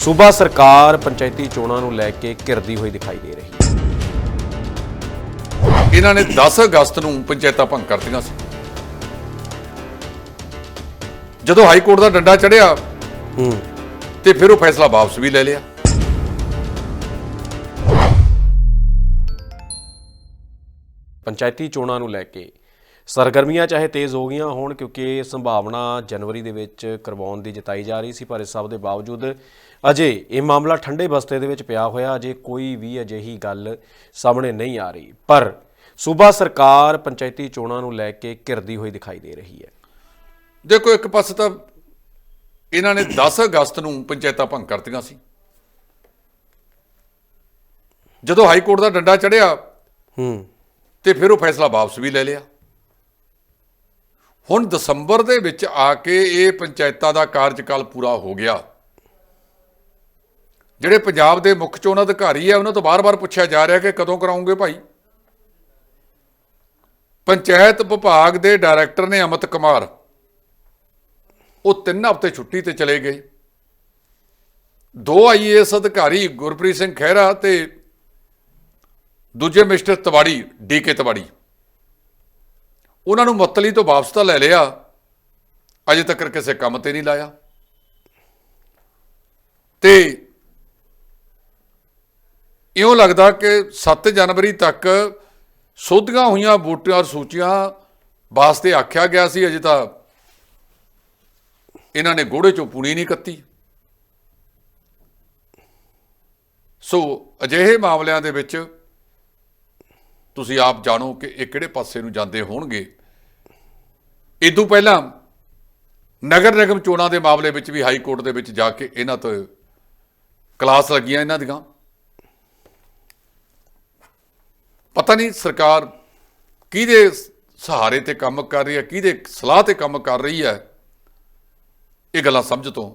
ਸੂਬਾ ਸਰਕਾਰ ਪੰਚਾਇਤੀ ਚੋਣਾਂ ਨੂੰ ਲੈ ਕੇ ਘਿਰਦੀ ਹੋਈ ਦਿਖਾਈ ਦੇ ਰਹੀ ਹੈ। ਇਹਨਾਂ ਨੇ 10 ਅਗਸਤ ਨੂੰ ਪੰਚਾਇਤਾਂ ਭੰਗ ਕਰਤੀਆਂ ਸੀ। ਜਦੋਂ ਹਾਈ ਕੋਰਟ ਦਾ ਡੰਡਾ ਚੜਿਆ ਹੂੰ। ਤੇ ਫਿਰ ਉਹ ਫੈਸਲਾ ਵਾਪਸ ਵੀ ਲੈ ਲਿਆ। ਪੰਚਾਇਤੀ ਚੋਣਾਂ ਨੂੰ ਲੈ ਕੇ ਸਰਗਰਮੀਆਂ ਚਾਹੇ ਤੇਜ਼ ਹੋ ਗਈਆਂ ਹੋਣ ਕਿਉਂਕਿ ਸੰਭਾਵਨਾ ਜਨਵਰੀ ਦੇ ਵਿੱਚ ਕਰਵਾਉਣ ਦੀ ਜਤਾਈ ਜਾ ਰਹੀ ਸੀ ਪਰ ਇਸ ਸਭ ਦੇ ਬਾਵਜੂਦ ਅਜੇ ਇਹ ਮਾਮਲਾ ਠੰਡੇ ਬਸਤੇ ਦੇ ਵਿੱਚ ਪਿਆ ਹੋਇਆ ਅਜੇ ਕੋਈ ਵੀ ਅਜਿਹੀ ਗੱਲ ਸਾਹਮਣੇ ਨਹੀਂ ਆ ਰਹੀ। ਪਰ ਸੂਬਾ ਸਰਕਾਰ ਪੰਚਾਇਤੀ ਚੋਣਾਂ ਨੂੰ ਲੈ ਕੇ ਘਿਰਦੀ ਹੋਈ ਦਿਖਾਈ ਦੇ ਰਹੀ ਹੈ। ਦੇਖੋ ਇੱਕ ਪਾਸੇ ਤਾਂ ਇਹਨਾਂ ਨੇ 10 ਅਗਸਤ ਨੂੰ ਪੰਚਾਇਤਾਂ ਭੰਗ ਕਰਤੀਆਂ ਸੀ। ਜਦੋਂ ਹਾਈ ਕੋਰਟ ਦਾ ਡੰਡਾ ਚੜਿਆ ਹੂੰ। ਤੇ ਫਿਰ ਉਹ ਫੈਸਲਾ ਵਾਪਸ ਵੀ ਲੈ ਲਿਆ। ਹੁਣ ਦਸੰਬਰ ਦੇ ਵਿੱਚ ਆ ਕੇ ਇਹ ਪੰਚਾਇਤਾਂ ਦਾ ਕਾਰਜਕਾਲ ਪੂਰਾ ਹੋ ਗਿਆ। ਜਿਹੜੇ ਪੰਜਾਬ ਦੇ ਮੁੱਖ ਚੋਣ ਅਧਿਕਾਰੀ ਆ, ਉਹਨਾਂ ਤੋਂ ਬਾਰ-ਬਾਰ ਪੁੱਛਿਆ ਜਾ ਰਿਹਾ ਕਿ ਕਦੋਂ ਕਰਾਉਂਗੇ ਭਾਈ? ਪੰਚਾਇਤ ਵਿਭਾਗ ਦੇ ਡਾਇਰੈਕਟਰ ਨੇ ਅਮਿਤ ਕੁਮਾਰ। ਉਹ ਤਿੰਨ ਹਫ਼ਤੇ ਛੁੱਟੀ ਤੇ ਚਲੇ ਗਏ। ਦੋ ਆਈਏਐਸ ਅਧਿਕਾਰੀ ਗੁਰਪ੍ਰੀਤ ਸਿੰਘ ਖਹਿਰਾ ਤੇ ਦੂਜੇ ਮਿਸਟਰ ਤਵਾੜੀ ਡੀਕੇ ਤਵਾੜੀ। ਉਹਨਾਂ ਨੂੰ ਮੁਅੱਤਲੀ ਤੋਂ ਵਾਪਸ ਤਾਂ ਲੈ ਲਿਆ। ਅਜੇ ਤੱਕ ਕਿਸੇ ਕੰਮ ਤੇ ਨਹੀਂ ਲਾਇਆ। ਤੇ ਇਉਂ ਲੱਗਦਾ ਕਿ 7 ਜਨਵਰੀ ਤੱਕ ਸੋਧੀਆਂ ਹੋਈਆਂ ਵੋਟਾਂ ਔਰ ਸੂਚੀਆਂ ਵਾਸਤੇ ਆਖਿਆ ਗਿਆ ਸੀ। ਅਜੇ ਤਾਂ ਇਹਨਾਂ ਨੇ ਗੋੜੇ ਚੋਂ ਪੂਣੀ ਨਹੀਂ ਕੱਤੀ। ਸੋ ਅਜਿਹੇ ਮਾਮਲਿਆਂ ਦੇ ਵਿੱਚ ਤੁਸੀਂ ਆਪ ਜਾਣੋ ਕਿ ਇਹ ਕਿਹੜੇ ਪਾਸੇ ਨੂੰ ਜਾਂਦੇ ਹੋਣਗੇ। ਇਦੋਂ ਪਹਿਲਾਂ ਨਗਰ ਨਿਗਮ ਚੋਣਾਂ ਦੇ ਮਾਮਲੇ ਵਿੱਚ ਵੀ ਹਾਈ ਕੋਰਟ ਦੇ ਵਿੱਚ ਜਾ ਕੇ ਇਹਨਾਂ ਤੋਂ ਕਲਾਸ ਲੱਗੀਆਂ ਇਹਨਾਂ ਦੀਆਂ। ਪਤਾ ਨਹੀਂ ਸਰਕਾਰ ਕਿਹਦੇ ਸਹਾਰੇ ਤੇ ਕੰਮ ਕਰ ਰਹੀ ਹੈ, ਕਿਹਦੇ ਸਲਾਹ ਤੇ ਕੰਮ ਕਰ ਰਹੀ ਹੈ, ਇਹ ਗੱਲਾਂ ਸਮਝ ਤੋਂ